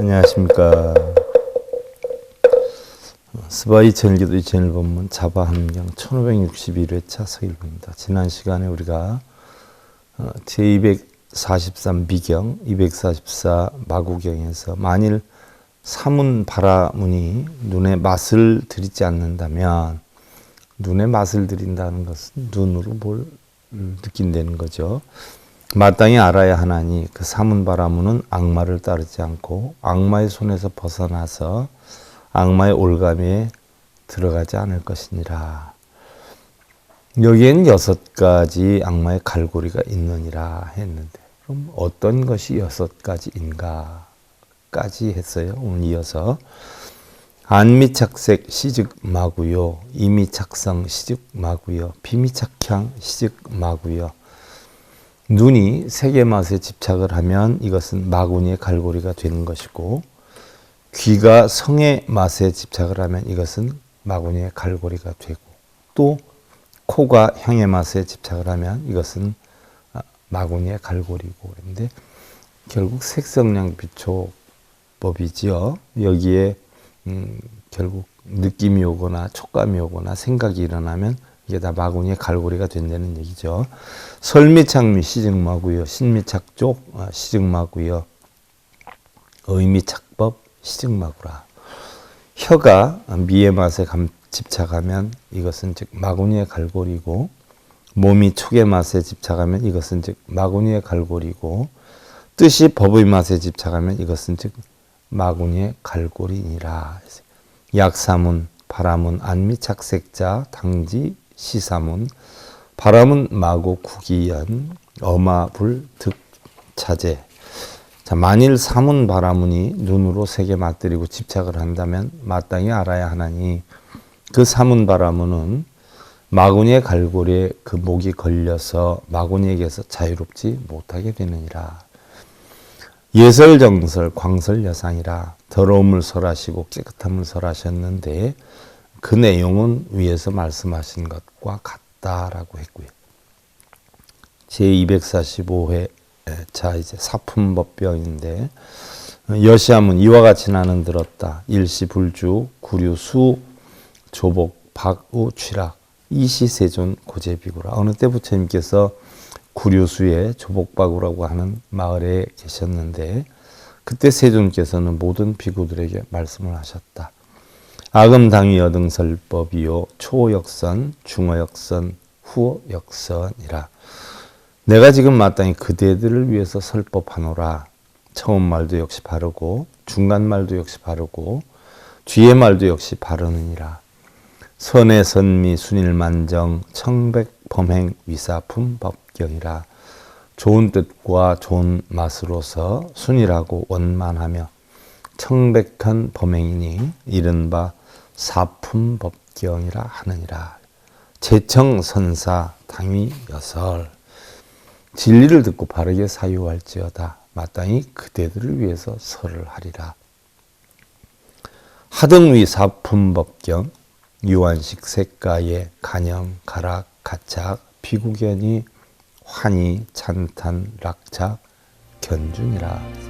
안녕하십니까. 스바이 전기도 2001번문 자바 함경 1561회차 서일부입니다. 지난 시간에 우리가 어, 제243 비경, 244 마구경에서 만일 사문 바라문이 눈에 맛을 들이지 않는다면 눈에 맛을 들인다는 것은 눈으로 뭘 느낀다는 거죠. 마땅히 알아야 하나니 그 사문 바라문은 악마를 따르지 않고 악마의 손에서 벗어나서 악마의 올가미에 들어가지 않을 것이니라. 여기엔 여섯 가지 악마의 갈고리가 있느니라 했는데 그럼 어떤 것이 여섯 가지인가 까지 했어요. 오늘 이어서 안미착색 시즉 마구요, 이미착성 시즉 마구요, 비미착향 시즉 마구요. 눈이 세계 맛에 집착을 하면 이것은 마구니의 갈고리가 되는 것이고 귀가 성의 맛에 집착을 하면 이것은 마구니의 갈고리가 되고 또 코가 향의 맛에 집착을 하면 이것은 마구니의 갈고리고 그런데 결국 색성량 비초 법이지요. 여기에 음, 결국 느낌이 오거나 촉감이 오거나 생각이 일어나면 이게 다 마구니의 갈고리가 된다는 얘기죠. 설미착미 시증마구요. 신미착족 어, 시증마구요. 의미착법 시증마구라. 혀가 미의 맛에 감, 집착하면 이것은 즉 마구니의 갈고리고 몸이 촉의 맛에 집착하면 이것은 즉 마구니의 갈고리고 뜻이 법의 맛에 집착하면 이것은 즉 마구니의 갈고리니라. 약사문, 바라문, 안미착색자, 당지, 시사문, 바람은 마고 구기연, 어마불 득차제. 자, 만일 사문 바라문이 눈으로 세게 맞들이고 집착을 한다면 마땅히 알아야 하나니 그 사문 바라문은 마구니의 갈고리에 그 목이 걸려서 마구니에게서 자유롭지 못하게 되느니라. 예설정설 광설여상이라 더러움을 설하시고 깨끗함을 설하셨는데 그 내용은 위에서 말씀하신 것과 같다라고 했고요. 제245회 자 이제 사품법병인데 여시함은 이와 같이 나는 들었다. 일시 불주 구류수 조복 박우 취락 이시세존 고제비구라 어느 때 부처님께서 구류수의 조복박우라고 하는 마을에 계셨는데 그때 세존께서는 모든 비구들에게 말씀을 하셨다. 아금당위 여등설법이요 초역선, 중어역선, 후역선이라. 내가 지금 마땅히 그대들을 위해서 설법하노라. 처음 말도 역시 바르고 중간 말도 역시 바르고 뒤에 말도 역시 바르느니라. 선의 선미 순일만정 청백 범행 위사품 법 경이라. 좋은 뜻과 좋은 맛으로서 순일하고 원만하며 청백한 범행이니 이른바 사품법경이라 하느니라. 제청선사 당위 여설 진리를 듣고 바르게 사유할지어다. 마땅히 그대들을 위해서 설을 하리라. 하등위 사품법경 유한식 색가의 간영 가락 가착 비구견이 환희 찬탄 락착 견준이라.